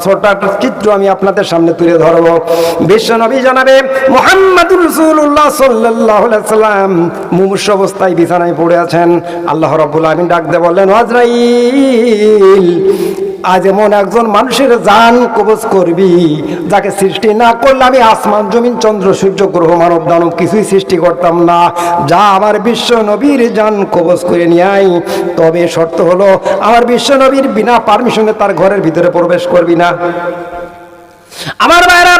ছোট চিত্র আমি আপনাদের সামনে তুলে ধরব। বিশ্ব নবী জানাবে, মুহাম্মাদুর রাসূলুল্লাহ সাল্লাল্লাহু সাল্লাম মুমূর্ষ অবস্থায় বিছানায় পড়ে আছেন। আল্লাহ রাব্বুল আলামিন ডাক দিয়ে বললেন আজ এমন একজন মানুষের জান কবজ করবি, যাকে সৃষ্টি না করলে আমি আসমান, জমিন, চন্দ্র, সূর্য, গ্রহ, মানব, দানব কিছুই সৃষ্টি করতাম না। যা আমার বিশ্ব নবীর জান কবজ করে নিয়ে তবে শর্ত হলো, আমার বিশ্ব নবীর বিনা পারমিশনে তার ঘরের ভিতরে প্রবেশ করবি না। আমার ভাইরা,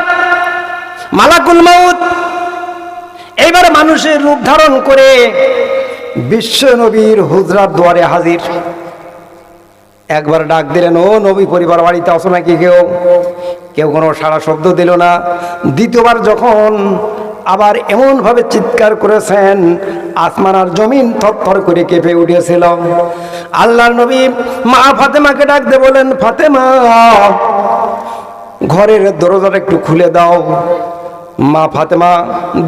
মালাকুল মাউত, এইবার মানুষের রূপ ধারণ করে বিশ্ব নবীর হুজরার দুয়ারে হাজির। একবার ডাক দিলেন, ও নবী পরিবার বাড়িতে আসো নাকি কেউ? কেউ কোনো সারা শব্দ দিল না। দ্বিতীয়বার যখন আবার এমনভাবে চিৎকার করেছেন, আসমান আর জমিন থরথর করে কেঁপে উঠেছিল। আল্লাহর নবী মা ফাতেমাকে ডাকতে বলেন ফাতেমা, ঘরের দরজাটা একটু খুলে দাও। মা ফাতেমা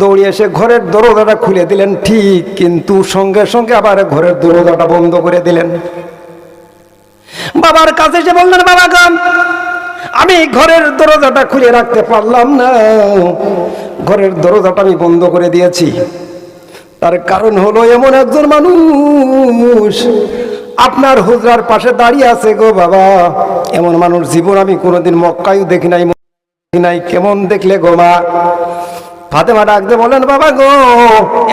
দৌড়ে এসে ঘরের দরজাটা খুলে দিলেন, ঠিক কিন্তু সঙ্গে সঙ্গে আবার ঘরের দরজাটা বন্ধ করে দিলেন। বাবার কাছে এসে বললেন, বাবা গান আমি ঘরের দরজাটা খুলে রাখতে পারলাম না। ঘরের দরজাটা আমি বন্ধ করে দিয়েছি। তার কারণ হলো এমন একজন মানুষ। আপনার হুজরার পাশে দাঁড়িয়ে আছে গো বাবা। এমন মানুষ জীবন আমি কোনোদিন মক্কায়ও দেখি নাই দেখি নাই। কেমন দেখলে গো মা? ফাতেমা ডাকতে বলেন, বাবা গো,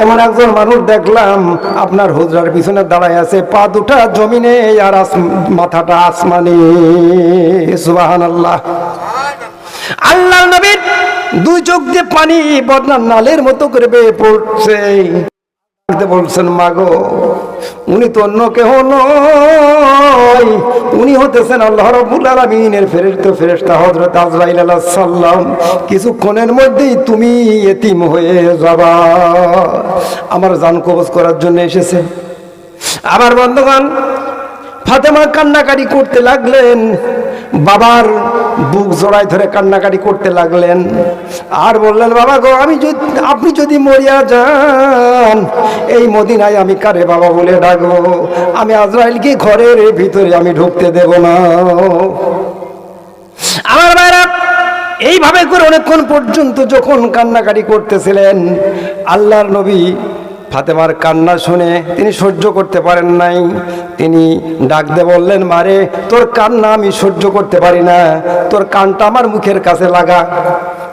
এমন একজন মানুষ দেখলাম, আপনার হুজরার পিছনে দাঁড়ায় আছে, পা দুটা জমিনে আর মাথাটা আসমানে। সুবাহান আল্লাহ আল্লাহ নবীর দুই চোখ দিয়ে পানি বদনা নালের মতো করে বেয়ে পড়ছে। বলছেন মাগো উনি তো অন্য কেহ নয়। উনি হতেছেন আল্লাহ রাব্বুল আলামিনের ফেরেশতা ফেরেশতা হযরত আজরাইল আলাইহিস সাল্লাম কিছুক্ষণের মধ্যেই তুমি এতিম হয়ে যাবা। আমার জান কবজ করার জন্য এসেছে। আমার বন্ধুগণ ফাতেমা কান্নাকাটি করতে লাগলেন। বাবার বুক জোড়ায় ধরে কান্নাকাটি করতে লাগলেন। আর বললেন, বাবা গো, আমি যদি, আপনি যদি মরিয়া যান, এই মদিনায় আমি কারে বাবা বলে ডাকবো? আমি আজরাইলকে ঘরের ভিতরে আমি ঢুকতে দেব না। আমার ভাইরা, এইভাবে করে অনেকক্ষণ পর্যন্ত যখন কান্নাকাটি করতেছিলেন, আল্লাহর নবী ফাতেমার কান্না শুনে তিনি সহ্য করতে পারেন নাই। তিনি ডাক দিয়ে বললেন, মারে, তোর কান্না আমি সহ্য করতে পারি না। তোর কানটা আমার মুখের কাছে লাগা।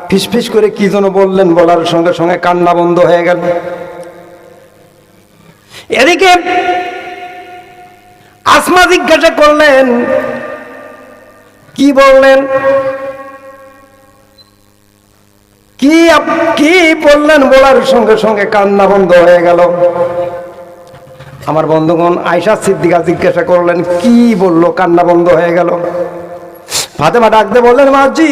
ফিসফিস করে কি যেন বললেন, বলার সঙ্গে সঙ্গে কান্না বন্ধ হয়ে গেল। এদিকে আসমা জিজ্ঞাসা করলেন, কি বললেন? কি কি বললেন বলার সঙ্গে সঙ্গে কান্না বন্ধ হয়ে গেল। আমার বন্ধুগণ আয়সা সিদ্দিকা জিজ্ঞাসা করলেন, কি বলল? কান্না বন্ধ হয়ে গেল। ফাতেমা ডাকতে বললেন মাজি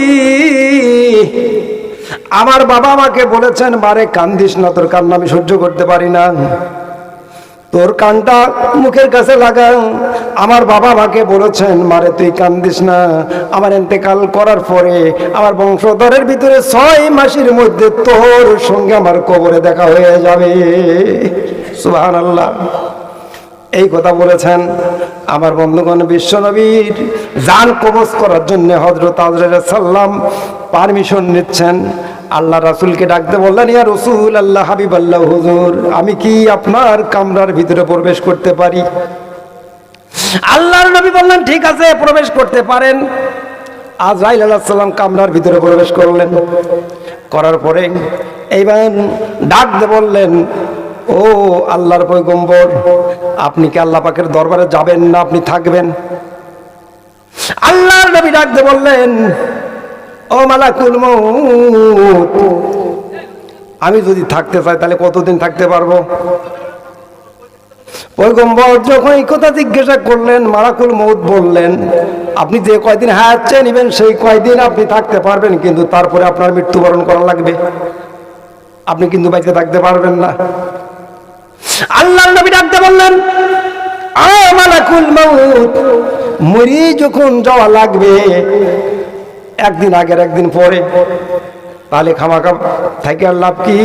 আমার বাবা আমাকে বলেছেন, বারে কান্দিস না, তোর কান্না আমি সহ্য করতে পারি না। তোর কানটা মুখের কাছে লাগা আমার বাবা মাকে বলেছেন, মারে, তুই কান্দিস না। আমার এতেকাল করার পরে আমার বংশধরের ভিতরে ছয় মাসের মধ্যে তোর সঙ্গে আমার কবরে দেখা হয়ে যাবে। সুহান আল্লাহ এই কথা বলেছেন আমার বন্ধুগণ বিশ্বনবীর জান কবজ করার জন্য হজরত সাল্লাম পারমিশন নিচ্ছেন। আল্লাহ রাসূলকে ডাকতে বললেন, ইয়া রসুল আল্লাহ হাবিব আল্লাহ হুজুর, আমি কি আপনার কামরার ভিতরে প্রবেশ করতে পারি? আল্লাহর নবী বললেন, ঠিক আছে, প্রবেশ করতে পারেন। আজরাইল আলাহ সাল্লাম কামরার ভিতরে প্রবেশ করলেন। করার পরে এইবার ডাক দিয়ে বললেন, ও আল্লাহর পয়গম্বর, আপনি কি আল্লাহ পাকের দরবারে যাবেন না? আপনি থাকবেন? আল্লাহর নবী ডাকতে বললেন, ও মালাকুল মউত, আমি যদি থাকতে চাই তাহলে কতদিন থাকতে পারব? পয়গম্বর যখন এই কথা জিজ্ঞাসা করলেন মারাকুল মৌত বললেন, আপনি যে কয়দিন হায়াত চেয়ে নেবেন, সেই কয়দিন আপনি থাকতে পারবেন, কিন্তু তারপরে আপনার মৃত্যুবরণ করা লাগবে। আপনি কিন্তু বাইতে থাকতে পারবেন না। আল্লাহ নবী ডাকতে বললেন মরি যখন যাওয়া লাগবে, একদিন আগের একদিন পরে। তাহলে খামাখা থাকে আর লাভ কি?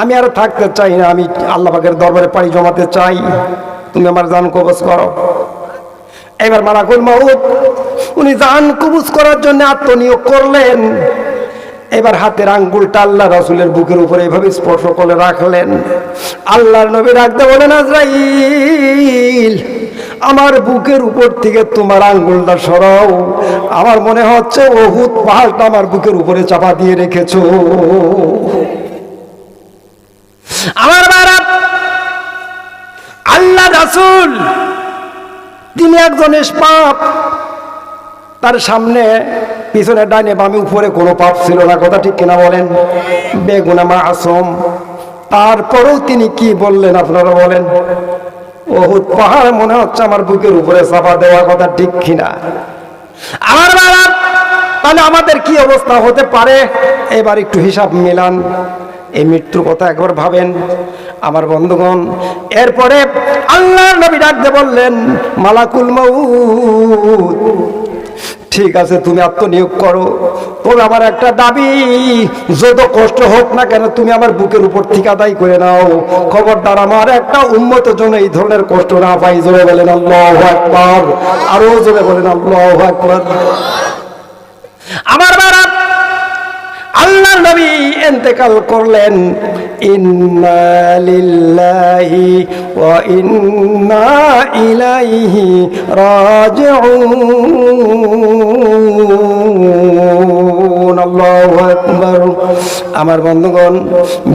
আমি আর থাকতে চাই না, আমি আল্লাহ পাকের দরবারে পাড়ি জমাতে চাই। তুমি আমার জান কবজ করো। এবার মারাকুল মাহুদ উনি জান কবুজ করার জন্য আত্মনিয়োগ করলেন। এবার হাতের আঙ্গুলটা আল্লাহ রসুলের বুকের উপরে এভাবে স্পর্শ করে রাখলেন। আল্লাহর নবী রাখতে বলেন, আজরাইল, আমার বুকের উপর থেকে তোমার আঙ্গুলটা সরাও। আমার মনে হচ্ছে ওহুদ পাহাড়টা আমার বুকের উপরে চাপা দিয়ে রেখেছ। আমার বারা আল্লাহ রাসুল, তিনি একজন পাপ তার সামনে পিছনে ডাইনে বামে উপরে কোনো পাপ ছিল না, কথা ঠিক কিনা বলেন? বেগুনা মা আসম তারপরেও তিনি কি বললেন আপনারা বলেন? বহুত পাহাড় মনে হচ্ছে আমার বুকের উপরে চাপা দেওয়া, কথা ঠিক কিনা? তাহলে আমাদের কি অবস্থা হতে পারে? এবার একটু হিসাব মিলান। এই মৃত্যুর কথা একবার ভাবেন। আমার বন্ধুগণ, এরপরে আল্লাহর নবী ডাকতে বললেন, মালাকুল মউত। ঠিক আছে, তুমি আত্মনিয়োগ করো। তবে আমার একটা দাবি, যত কষ্ট হোক না কেন তুমি আমার বুকের উপর থেকে আদায় করে নাও। খবরদার আমার, একটা উন্মত জন্য এই ধরনের কষ্ট না পাই জোরে বলেন আল্লাহ একবার আরও জোরে বলেন আল্লাহ একবার আমার বারা আল্লাহ নবী এতেকাল করলেন ইন্না লিল্লাহি ওয়া ইন্না ইলাইহি রাজিউন। আল্লাহু আকবার। আমার বন্ধুগণ,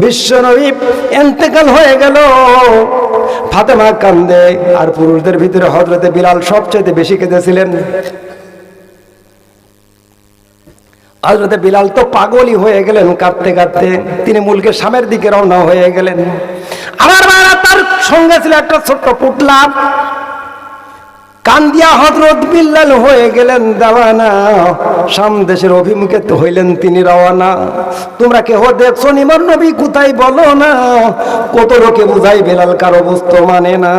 বিশ্ব নবী এতেকাল হয়ে গেল। ফাতেমা কান্দে, আর পুরুষদের ভিতরে হযরতে বিলাল সবচেয়ে বেশি কেঁদেছিলেন। হজরতে বিলাল তো পাগলই হয়ে গেলেন কাঁদতে কাঁদতে। তিনি মুলকে সামের দিকে রওনা হয়ে গেলেন। আমার বাবা তার সঙ্গে ছিল একটা ছোট্ট পুটলা কান্দিয়া হজরত বিল্লাল হয়ে গেলেন দেওয়ানা সাম দেশের অভিমুখে হইলেন তিনি রওয়ানা তোমরা কেহ দেখছ নিমর নবী কোথায় বলো না? কত লোকে বুঝাই বেলাল কারও বুঝতো মানে না।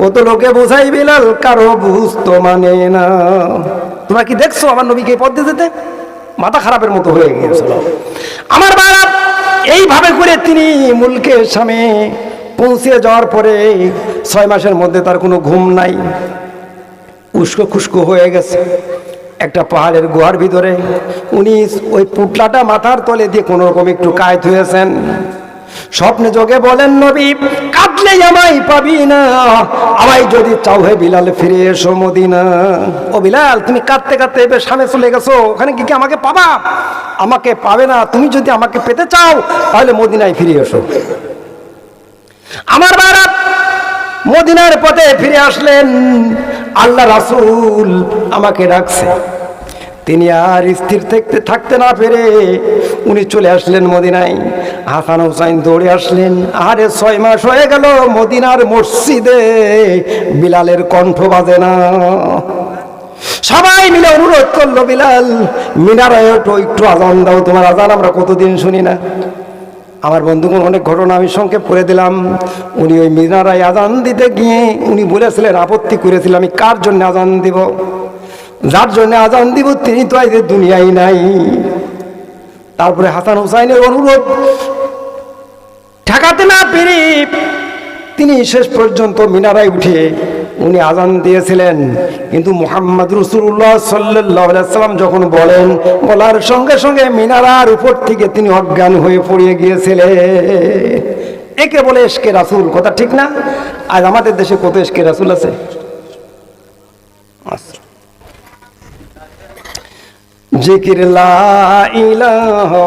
কত লোকে বুঝাই বেলাল কারও বুঝতো মানে না। তোমরা কি দেখছ আমার নবীকে দিয়ে যেতে মাথা খারাপের মতো হয়ে গিয়েছিল। আমার বাবা এইভাবে করে তিনি মুলকের স্বামী পৌঁছে যাওয়ার পরে ছয় মাসের মধ্যে তার কোনো ঘুম নাই। উস্কো খুস্কো হয়ে গেছে। একটা পাহাড়ের গুহার ভিতরে উনি ওই পুটলাটা মাথার তলে দিয়ে কোনোরকম একটু কায়ত হয়েছেন। স্বপ্নে যোগে বলেন নবী কাটলে আমায় পাবি না। আমায় যদি চাও হে বিলাল, ফিরে এসো মদিনা। ও বিলাল, তুমি কাঁদতে কাঁদতে এবার সামনে চলে গেছো। ওখানে কি কি আমাকে পাবা? আমাকে পাবে না। তুমি যদি আমাকে পেতে চাও, তাহলে মদিনায় ফিরে এসো। আমার বারা মদিনার পথে ফিরে আসলেন। আল্লাহ রাসূল আমাকে ডাকছে। তিনি আর স্থির থাকতে থাকতে না পেরে উনি চলে আসলেন মদিনায়। হাসান হুসাইন দৌড়ে আসলেন। আরে ছয় মাস হয়ে গেল মদিনার মসজিদে। বিলালের কণ্ঠ বাজে না। সবাই মিলে অনুরোধ করল, বিলাল মিনারায় ওঠো, একটু আজান দাও। তোমার আজান আমরা কতদিন শুনি না। আমার বন্ধুগণ, অনেক ঘটনা আমি সংক্ষেপ করে দিলাম। উনি ওই মিনারায় আজান দিতে গিয়ে উনি বলেছিলেন, আপত্তি করেছিলেন আমি কার জন্য আজান দিব? যার জন্য আজান দিব তিনি তো আজ দুনিয়ায় নাই। তারপরে হাসান হুসাইনের অনুরোধ, ঠেকাতে না পেরে তিনি শেষ পর্যন্ত মিনারায় উঠে উনি আজান দিয়েছিলেন। কিন্তু মোহাম্মদ রসুল্লাহ সাল্লাম যখন বলেন, বলার সঙ্গে সঙ্গে মিনারার উপর থেকে তিনি অজ্ঞান হয়ে পড়িয়ে গিয়েছিলেন। একে বলে এসকে রাসুল, কথা ঠিক না? আর আমাদের দেশে কত এসকে রাসুল আছে? আচ্ছা জিকির লা ইলাহা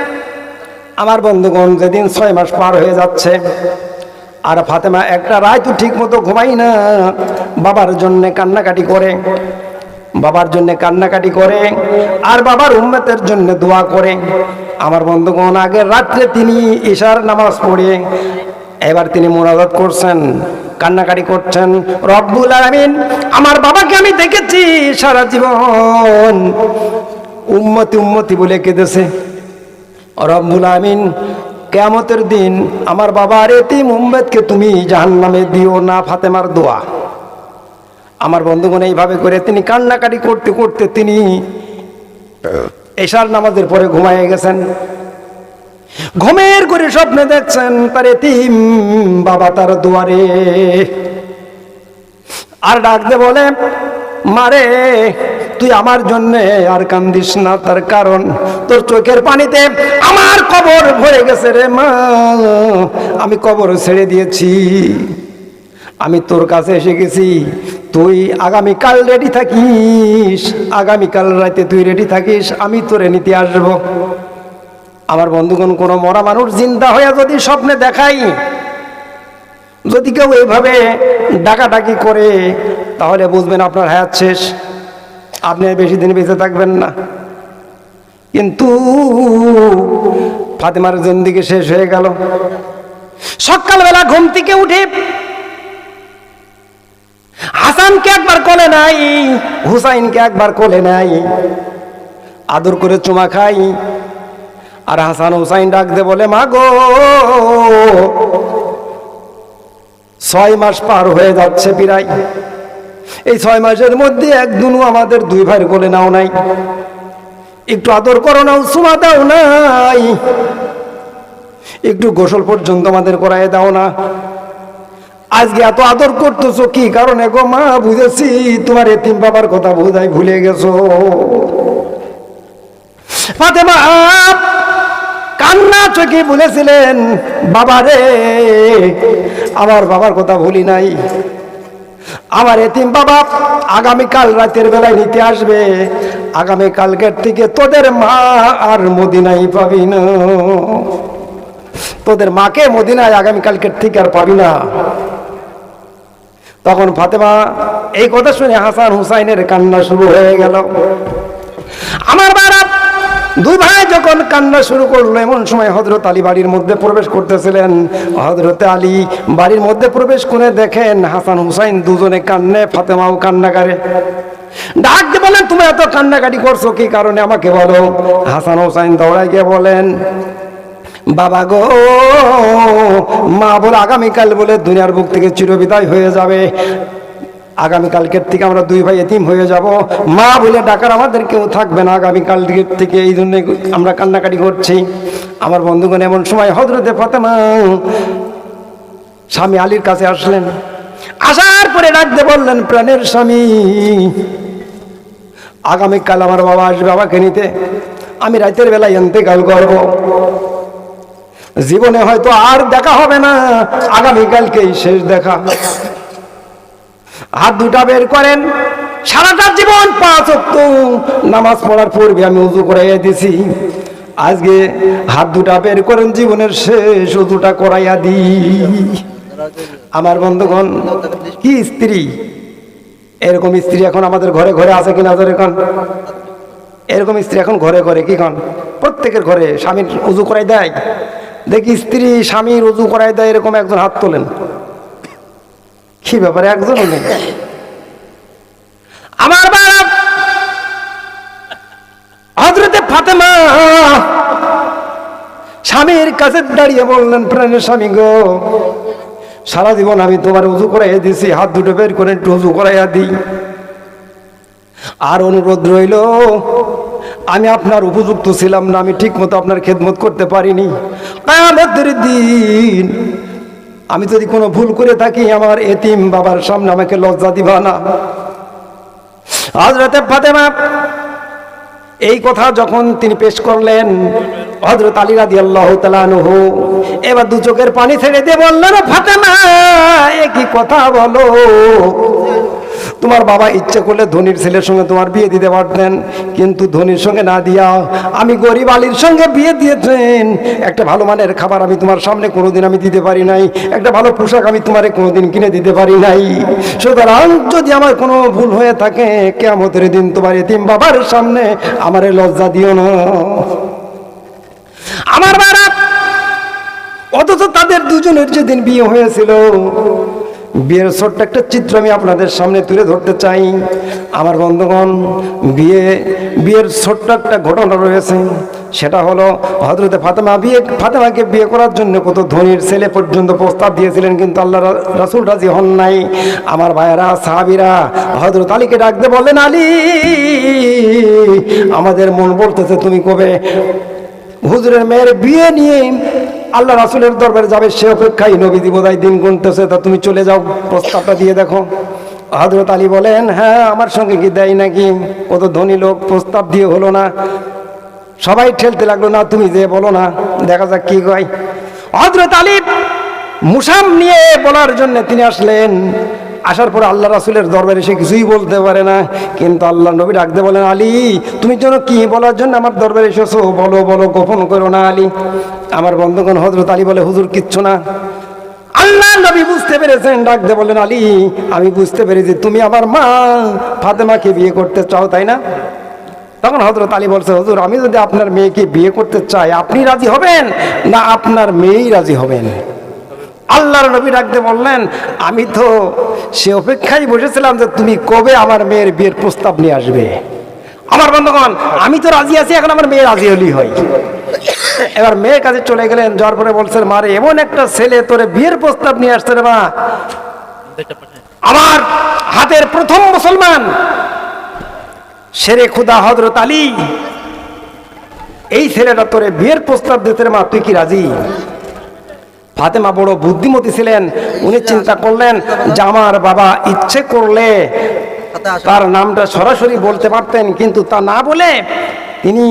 আমার বন্ধুগণ, যেদিন ছয় মাস পার হয়ে যাচ্ছে, আর ফাতেমা একটা রায় তো ঠিক মতো ঘুমাই না, বাবার জন্যে কান্নাকাটি করে, বাবার জন্য কান্নাকাটি করে, আর বাবার উম্মতের জন্য দোয়া করে। আমার বন্ধুগণ, আগের রাত্রে তিনি ঈশার নামাজ পড়ে এবার তিনি মোনাজাত করছেন, কান্নাকাটি করছেন, রব্বুল আলামিন, আমার বাবাকে আমি দেখেছি সারা জীবন। উম্মতি উম্মতি বলে কেঁদেছে। রব্বুল আমিন, কেয়ামতের দিন আমার বাবার এতিম উম্মেদকে তুমি জাহান্নামে দিও না ফাতেমার দোয়া। আমার বন্ধুগণ এইভাবে করে তিনি কান্নাকাটি করতে করতে তিনি এশার নামাজের পরে ঘুমায় গেছেন। ঘুমের করে স্বপ্নে দেখছেন তার এতিম বাবা তার দুয়ারে। আর ডাকতে বলে, মারে তুই আমার জন্য আর কান্দিস না, তার কারণ তোর চোখের পানিতে আমার কবর ভরে গেছে রে মা। আমি কবর ছেড়ে দিয়েছি। আমি তোর কাছে এসে গেছি। তুই আগামীকাল রেডি থাকিস। আগামীকাল রাতে তুই রেডি থাকিস। আমি তোরে নিতে আসব। আমার বন্ধুগণ, কোনো মরা মানুষ জিন্দা হয়ে যদি স্বপ্নে দেখাই যদি কেউ এইভাবে ডাকাডাকি করে, তাহলে বুঝবেন আপনার হায়াত শেষ। আপনি বেশি দিন বেঁচে থাকবেন না। কিন্তু ফাতেমার জিন্দিগি শেষ হয়ে গেল। সকালবেলা ঘুম থেকে উঠে হাসানকে একবার কোলে নাই, হুসাইনকে একবার কোলে নাই, আদর করে চুমা খাই। আর হাসান হুসাইন ডাকতে বলে, মা গো, ছয় মাস পার হয়ে যাচ্ছে প্রায় এই ছয় মাসের মধ্যে এক দুনু আমাদের দুই ভাইয়ের কোলে নাও নাই। একটু আদর করো নাও চুমা দাও নাই। একটু গোসল পর্যন্ত আমাদের করাই দাও না। আজকে এত আদর করতেছো, কি কারণে গো মা? বুঝেছি তোমার এতিম বাবার কথা বোধহয় ভুলে গেছো। কান্না চোখে বলেছিলেন বাবা রে আমার বাবার কথা ভুলি নাই। আমার এতিম বাবা আগামীকাল রাতের বেলায় নিতে আসবে। আগামীকালকের থেকে তোদের মা আর মদিনাই পাবি না। তোদের মাকে মদিনায় আগামীকালকের থেকে আর পাবি না। তখন ফাতেমা এই কথা শুনে হাসান হুসাইনের কান্না শুরু হয়ে গেল। আমার বারা দুই ভাই যখন কান্না শুরু করল, এমন সময় হজরত আলী বাড়ির মধ্যে প্রবেশ করতেছিলেন। হজরত আলী বাড়ির মধ্যে প্রবেশ করে দেখেন হাসান হুসাইন দুজনে কান্নে, ফাতেমাও কান্না করে বলেন, তুমি এত কান্নাকাটি করছ, কি কারণে আমাকে বলো? হাসান হুসাইন দৌড়াই গিয়ে বলেন, বাবা গো, মা বলে আগামীকাল বলে দুনিয়ার বুক থেকে চিরবিদায় হয়ে যাবে। আগামীকালকের থেকে আমরা দুই ভাই এতিম হয়ে যাব। মা বলে ডাকার আমাদের কেউ থাকবে না। আগামীকাল থেকে এই জন্য আমরা কান্নাকাটি করছি। আমার বন্ধুগণ, এমন সময় হজরতে ফাতেমা স্বামী আলীর কাছে আসলেন। আসার পরে ডাকতে বললেন, প্রাণের স্বামী, আগামীকাল আমার বাবা আসবে বাবাকে নিতে। আমি রাতের বেলায় এন্তেকাল করব। জীবনে হয়তো আর দেখা হবে না। আগামীকালকেই শেষ দেখা। হাত দুটা বের করেন। সারাটা জীবন পাঁচ নামাজ পড়ার পূর্বে আমি উজু করাইয়া দিছি। আজকে হাত দুটা বের করেন, জীবনের শেষ উজুটা করাইয়া দি। আমার বন্ধুগণ, কি স্ত্রী? এরকম স্ত্রী এখন আমাদের ঘরে ঘরে আছে কিনা এখন এরকম স্ত্রী এখন ঘরে ঘরে কি কন? প্রত্যেকের ঘরে স্বামীর উজু করাই দেয়। দেখি স্ত্রী স্বামীর উজু করাই দেয়, এরকম একজন হাত তোলেন। কি ব্যাপারে? একজনও নেই। আমার বাপ হজরতে ফাতেমা স্বামীর কাছে দাঁড়িয়ে বললেন প্রাণের স্বামী গো, সারা জীবন আমি তোমার উজু করাইয়া দিছি হাত দুটো বের করে একটু উজু করাইয়া দিই। আর অনুরোধ রইল, আমি আপনার উপযুক্ত ছিলাম না, আমি ঠিক মতো আপনার খেদমত করতে পারিনি। দিন আমি যদি কোনো ভুল করে থাকি, আমার এতিম বাবার সামনে আমাকে লজ্জা দিবা না। হজরতে ফাতেমা, এই কথা যখন তিনি পেশ করলেন হজরত আলী রাদি আল্লাহ তালানহু এবার দু চোখের পানি ছেড়ে দিয়ে বললেন, ফাতেমা একই কথা বলো? তোমার বাবা ইচ্ছে করলে ধনির ছেলের সঙ্গে তোমার বিয়ে দিতে পারতেন, কিন্তু ধনির সঙ্গে না দিয়া আমি গরিব আলীর সঙ্গে বিয়ে দিয়েছেন। একটা ভালো মানের খাবার আমি তোমার সামনে কোনোদিন আমি দিতে পারি নাই, একটা ভালো পোশাক আমি তোমারে কোনোদিন কিনে দিতে পারি নাই। সুতরাং যদি আমার কোনো ভুল হয়ে থাকে কেমতের দিন তোমার এতিম বাবার সামনে আমারে লজ্জা দিও না। আমার বারা অথচ তাদের দুজনের যেদিন বিয়ে হয়েছিল বিয়ের ছোট্ট একটা চিত্র আমি আপনাদের সামনে তুলে ধরতে চাই। আমার বন্ধুগণ, বিয়ে, বিয়ের ছোট্ট একটা ঘটনা রয়েছে। সেটা হলো হজরতে ফাতেমা বিয়ে, ফাতেমাকে বিয়ে করার জন্য কত ধনির ছেলে পর্যন্ত প্রস্তাব দিয়েছিলেন, কিন্তু আল্লাহ রাসূল রাজি হন নাই। আমার ভাইয়েরা, সাহাবিরা হজরত আলীকে ডাকতে বললেন, আলী, আমাদের মন বলতেছে তুমি কবে হুজুরের মেয়ের বিয়ে নিয়ে আল্লাহ রাসুলের দরবারে যাবে, সে অপেক্ষায় নবী বোধহয় দিন গুনতেছে। তা তুমি চলে যাও, প্রস্তাবটা দিয়ে দেখো। হজরত আলী বলেন হ্যাঁ আমার সঙ্গে কি দেয় নাকি? কত ধনী লোক, প্রস্তাব দিয়ে হলো না। সবাই ঠেলতে লাগল, না, তুমি যে বলো না, দেখা যাক কি কয় হজরত আলী মুসাম নিয়ে বলার জন্য তিনি আসলেন। আসার পরে আল্লাহ রাসুলের দরবারে সে কিছুই বলতে পারে না। কিন্তু আল্লাহ নবী ডাকতে বলেন, আলী, তুমি যেন কি বলার জন্য আমার দরবারে এসেছ? বলো বলো, গোপন করো না আলী। আমার বন্ধুগণ হজরত আলী বলে, হুজুর, কিচ্ছু না। আল্লাহ নবী বুঝতে পেরেছেন, ডাকতে বলেন, আলী, আমি বুঝতে পেরেছি, তুমি আমার মা, ফাতেমাকে বিয়ে করতে চাও, তাই না? তখন হজরত আলী বলছে, হুজুর, আমি যদি আপনার মেয়েকে বিয়ে করতে চাই, আপনি রাজি হবেন না আপনার মেয়েই রাজি হবেন? আল্লাহর নবী ডাকতে বললেন, আমি তো সে অপেক্ষায় বসেছিলাম যে তুমি কবে আমার মেয়ের বিয়ের প্রস্তাব নিয়ে আসবে? আমার বন্ধুগণ, আমি তো রাজি আছি, এখন আমার মেয়ে রাজি হলেই হয়। এবার মেয়ের কাছে চলে গেলেন, যাওয়ার পরে বলছেন, মারে, এমন একটা ছেলে তোরে বিয়ের প্রস্তাব নিয়ে আসছে রে মা। আমার হাতের প্রথম মুসলমান শেরে খুদা হজরত আলী। এই ছেলেটা তোরে বিয়ের প্রস্তাব দিতে মা, তুই কি রাজি? ফাতেমা বড় বুদ্ধিমতী ছিলেন, উনি চিন্তা করলেন যে আমার বাবা ইচ্ছে করলে তার নামটা সরাসরি বলতে পারতেন, কিন্তু তা না বলে তিনি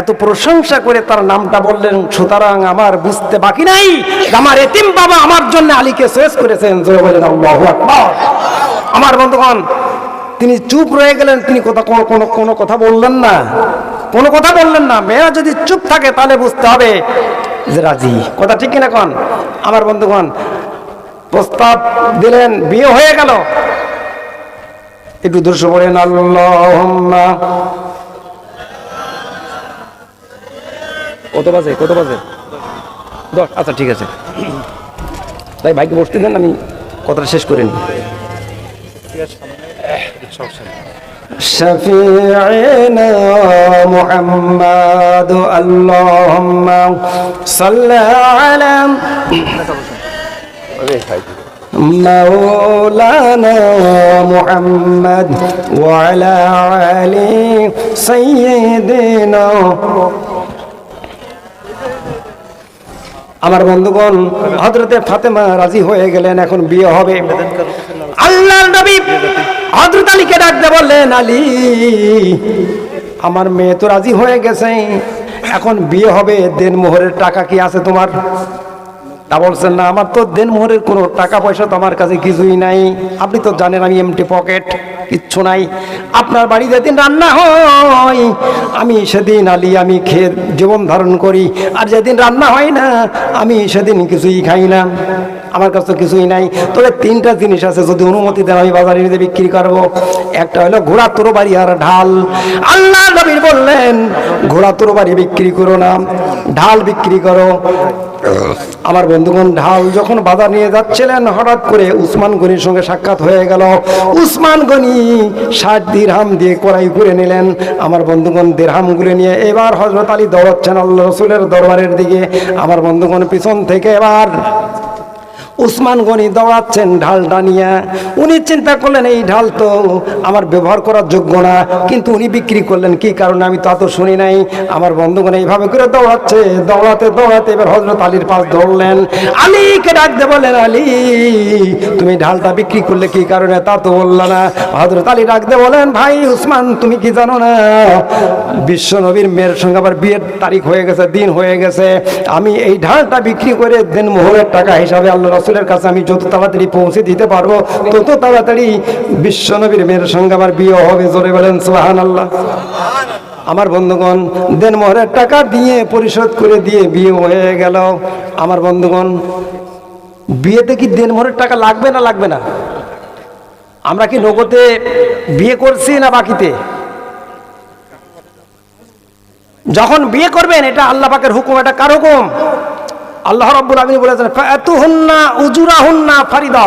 এত প্রশংসা করে তার নামটা বললেন, সুতরাং আমার বুঝতে বাকি নাই আমার এতিম বাবা আমার জন্য আলীকে শেষ করেছেন। আমার বন্ধুগণ, তিনি চুপ রয়ে গেলেন, তিনি কথা কোনো কোনো কথা বললেন না কোনো কথা বললেন না। মেয়েরা যদি চুপ থাকে, তাহলে বুঝতে হবে যে রাজি। কথা ঠিক কিনা কন? আমার বন্ধুগণ, প্রস্তাব দিলেন, বিয়ে হয়ে গেল। একটু দৃশ্য পড়েন আল্লাহ কত বাজে? কত বাজে? দশ। আচ্ছা ঠিক আছে। তাই ভাইকে বসতে দেন, আমি কথাটা শেষ করে নিই। شفيعنا محمد اللهم صل على مولانا محمد وعلى آل سيدنا আমার বন্ধুগণ হজরতে ফাতেমা রাজি হয়ে গেলেন এখন বিয়ে হবে আল্লাহর নবী হজরত আলীকে ডাকতে বললেন, আলী, আমার মেয়ে তো রাজি হয়ে গেছে। এখন বিয়ে হবে দেন মোহরের টাকা কি আছে তোমার? তা বলছেন, না, আমার তো দেন মোহরের কোনো টাকা পয়সা তো আমার কাছে কিছুই নাই। আপনি তো জানেন আমি এমটি পকেট কিচ্ছু নাই। আপনার বাড়ি যেদিন রান্না হয়, আমি সেদিন, আলি, আমি খেয়ে জীবন ধারণ করি। আর যেদিন রান্না হয় না, আমি সেদিন কিছুই খাই না। আমার কাছে কিছুই নাই। তবে তিনটা জিনিস আছে, যদি অনুমতি দেন আমি বাজারে নিতে বিক্রি করব। একটা হলো ঘোড়া তরবারি আর ঢাল। আল্লাহ নবীর বললেন, ঘোড়া তরবারি বিক্রি করো না, ঢাল বিক্রি করো। আমার বন্ধুগণ, ঢাল যখন বাজার নিয়ে যাচ্ছিলেন, হঠাৎ করে উসমান গনির সঙ্গে সাক্ষাৎ হয়ে গেল। উসমান গনি ষাট দিরহাম দিয়ে কড়াই করে নিলেন। আমার বন্ধুগণ দেড়হাম দিরহামগুলো নিয়ে এবার হজরত আলী দৌড়াচ্ছেন আল্লাহ রসুলের দরবারের দিকে। আমার বন্ধুগণ, পিছন থেকে এবার উসমান গনি দৌড়াচ্ছেন ঢালটা নিয়ে। উনি চিন্তা করলেন, এই ঢাল তো আমার ব্যবহার করার যোগ্য না। কিন্তু উনি বিক্রি করলেন, কি কারণে? আমি তা তো শুনি নাই। আমার বন্ধুগণ এইভাবে করে দৌড়াচ্ছে, দৌড়াতে দৌড়াতে এবার হজরত আলীর পাশ ধরলেন আলীকে ডাকতে বললেন, আলী, তুমি ঢালটা বিক্রি করলে কি কারণে? তা তো বলল না। হজরত আলী ডাকতে বলেন ভাই উসমান, তুমি কি জানো না? বিশ্ব নবীর মেয়ের সঙ্গে আবার বিয়ের তারিখ হয়ে গেছে, দিন হয়ে গেছে। আমি এই ঢালটা বিক্রি করে দিন মোহরের টাকা হিসাবে আল্লাহ রাসুলের কাছে আমি যত তাড়াতাড়ি পৌঁছে দিতে পারব, তত তাড়াতাড়ি বিশ্বনবীর মেয়ের সঙ্গে আমার বিয়ে হবে। জোরে বলেন সোহান আল্লাহ আমার বন্ধুগণ, দেন মোহরের টাকা দিয়ে পরিশোধ করে দিয়ে বিয়ে হয়ে গেল। আমার বন্ধুগণ, বিয়েতে কি দেন মোহরের টাকা লাগবে না লাগবে না? আমরা কি নগদে বিয়ে করছি না বাকিতে? যখন বিয়ে করবেন, এটা আল্লাহ পাকের হুকুম, এটা কার হুকুম? আল্লাহ রব্বুল আমিন বলেছেন এত হুন্না উজুরা হুন্না ফারিদা।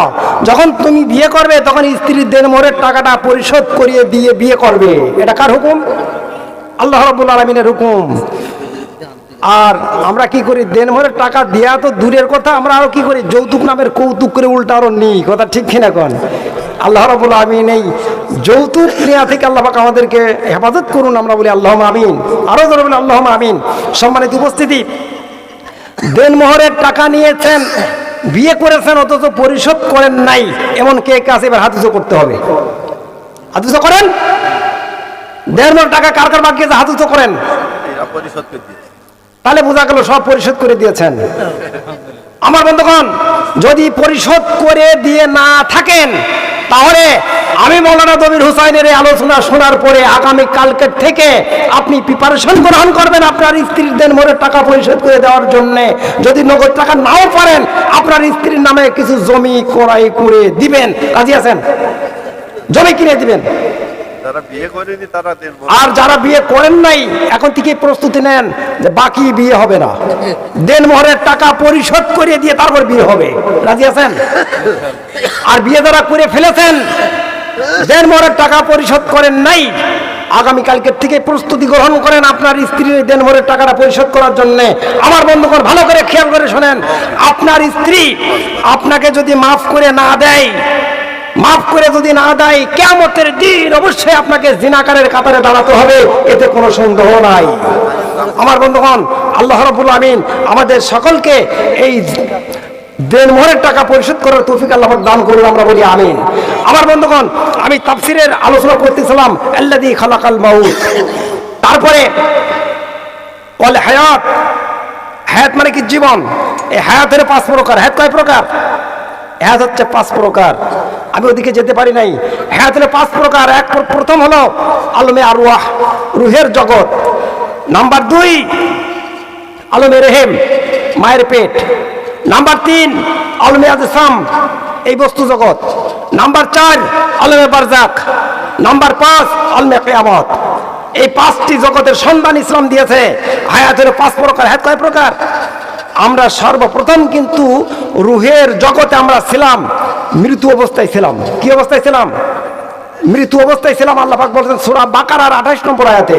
যখন তুমি বিয়ে করবে, তখন স্ত্রীর দেন মোহরের টাকাটা পরিশোধ করিয়ে দিয়ে বিয়ে করবে। এটা কার হুকুম? আল্লাহ রব্বুল আলমিনের হুকুম। আর আমরা কি করি? দেনমোহরের টাকা দেয়া তো দূরের কথা, আমরা আরও কি করি? যৌতুক নামের কৌতুক করে উল্টা আরও নিই, কথা ঠিক কিনা কন? আল্লাহ রাবুল আমিন এই যৌতুক নেওয়া থেকে আল্লাহ পাক আমাদেরকে হেফাজত করুন, আমরা বলি আল্লাহ আমিন। আরও ধরে বলি আল্লাহ আমিন। সম্মানিত উপস্থিতি দেনমোহরের টাকা নিয়েছেন, বিয়ে করেছেন, অথচ পরিশোধ করেন নাই এমন কে কাছে এবার হাত করতে হবে। হাত করেন? দেড় টাকা কার কার বাকি আছে হাত করেন? তাহলে বোঝা গেল সব পরিশোধ করে দিয়েছেন। আমার বন্ধুগণ, যদি পরিশোধ করে দিয়ে না থাকেন তাহলে আমি মৌলানা দবির হুসাইনের আলোচনা শোনার পরে আগামী কালকের থেকে আপনি প্রিপারেশন গ্রহণ করবেন আপনার স্ত্রীর দেন মোড়ের টাকা পরিশোধ করে দেওয়ার জন্যে। যদি নগদ টাকা নাও পারেন, আপনার স্ত্রীর নামে কিছু জমি ক্রয় করে দিবেন। রাজি আছেন? জমি কিনে দিবেন। আর যারা বিয়ে করেন নাই, এখন থেকে প্রস্তুতি নেন যে বাকি বিয়ে হবে না। দেন মোহরের টাকা পরিশোধ করে দিয়ে তারপর বিয়ে হবে। রাজি আছেন? আর বিয়ে যারা করে ফেলেছেন দেন মোহরের টাকা পরিশোধ করেন নাই, আগামীকালকের থেকে প্রস্তুতি গ্রহণ করেন আপনার স্ত্রীর দেন মোহরের টাকাটা পরিশোধ করার জন্য। আমার বন্ধুগণ, ভালো করে খেয়াল করে শোনেন, আপনার স্ত্রী আপনাকে যদি মাফ করে না দেয় মাফ করে যদি না দেয় কেমতের দিন অবশ্যই আপনাকে জিনাকারের কাতারে দাঁড়াতে হবে। এতে কোনো সন্দেহ নাই। আমার বন্ধুগণ, আল্লাহ রবুল আমিন আমাদের সকলকে এই দেনমোহরের টাকা পরিশোধ করার তৌফিক আল্লাহ দান করুন, আমরা বলি আমিন। আমার বন্ধুগণ, আমি তাফসিরের আলোচনা করতেছিলাম আল্লাদি খালাকাল মাউত। তারপরে বলে হায়াত। হায়াত মানে কি জীবন? এই হায়াতের পাঁচ প্রকার। হায়াত কয় প্রকার? হায়াত হচ্ছে পাঁচ প্রকার। আমি ওদিকে যেতে পারি নাই। হায়াত হলো পাঁচ প্রকার। এক প্রথম হলো আলমে আরওয়াহ, রুহের জগৎ। নাম্বার দুই, আলমে রেহেম, মায়ের পেট। নাম্বার তিন, আলমে আজসাম, এই বস্তু জগৎ। নাম্বার চার, আলমে বারজাক নাম্বার পাঁচ, আলমে কেয়ামত। এই পাঁচটি জগতের সন্ধান ইসলাম দিয়েছে। হায়াতের পাঁচ প্রকার। হায়াত কয় প্রকার? আমরা সর্বপ্রথম কিন্তু রুহের জগতে আমরা ছিলাম, মৃত্যু অবস্থায় ছিলাম। কি অবস্থায় ছিলাম? মৃত্যু অবস্থায় ছিলাম, আল্লাহ পাক বলছেন, সূরা বাকারার 28 নম্বর আয়াতে।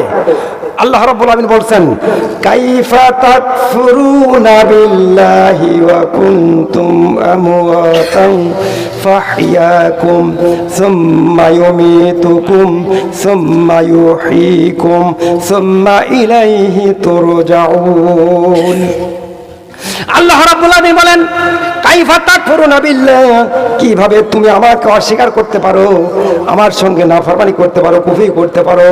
আল্লাহ রাব্বুল আলামিন বলছেন, কাইফা তাকফুরুনা বিল্লাহি ওয়া কুনতুম আমওয়াতান ফাহইয়াকুম, সুম্মা ইউমীতুকুম, সুম্মা ইউহয়ীকুম সুম্মা ইলাইহি তুরজাউন। আল্লাহ রাব্বুল আলামিন বলেন, কাইফা তাকফুরুনা বিল্লাহ কীভাবে তুমি আমাকে অস্বীকার করতে পারো, আমার সঙ্গে নাফরমানি করতে পারো, কুফরি করতে পারো।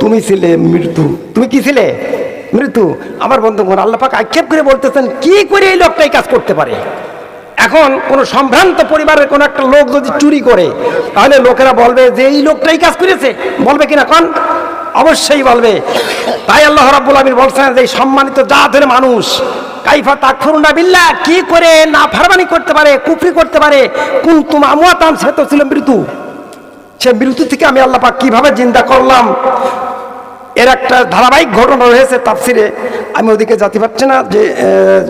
তুমি ছিলে মৃত্যু। তুমি কি ছিলে? মৃত্যু। আমার বন্ধুগণ, আল্লাহ পাক আক্ষেপ করে বলতেছেন, কি করে এই লোকটা কাজ করতে পারে? এখন কোন সম্ভ্রান্ত পরিবারের কোন একটা লোক যদি চুরি করে, তাহলে লোকেরা বলবে যে, এই লোকটাই কাজ করেছে। বলবে কিনা কন? অবশ্যই বলবে। তাই আল্লাহ রাব্বুল আমিন বলছেন যে সম্মানিত জাতের মানুষ কাইফা তাকফুরুনা বিল্লাহ, কি করে না ফারমানি করতে পারে, কুফরি করতে পারে? কুল তুম সে তো ছিল মৃত্যু সে মৃত্যু থেকে আমি আল্লাহ পাক কীভাবে জিন্দা করলাম? এর একটা ধারাবাহিক ঘটনা রয়েছে তাফসিরে। আমি ওদিকে যেতে পারছি না যে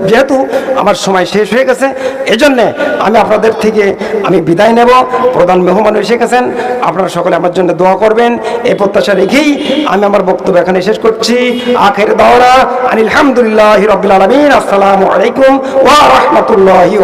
যেহেতু আমার সময় শেষ হয়ে গেছে, এজন্যে আমি আপনাদের থেকে আমি বিদায় নেব। প্রধান মেহমান এসে গেছেন। আপনারা সকলে আমার জন্য দোয়া করবেন। এই প্রত্যাশা রেখেই আমি আমার বক্তব্য এখানে শেষ করছি। আখের দাওরা আলহামদুলিল্লাহ রবিল আসসালামু আলাইকুম ওয়া রাহমাতুল্লাহি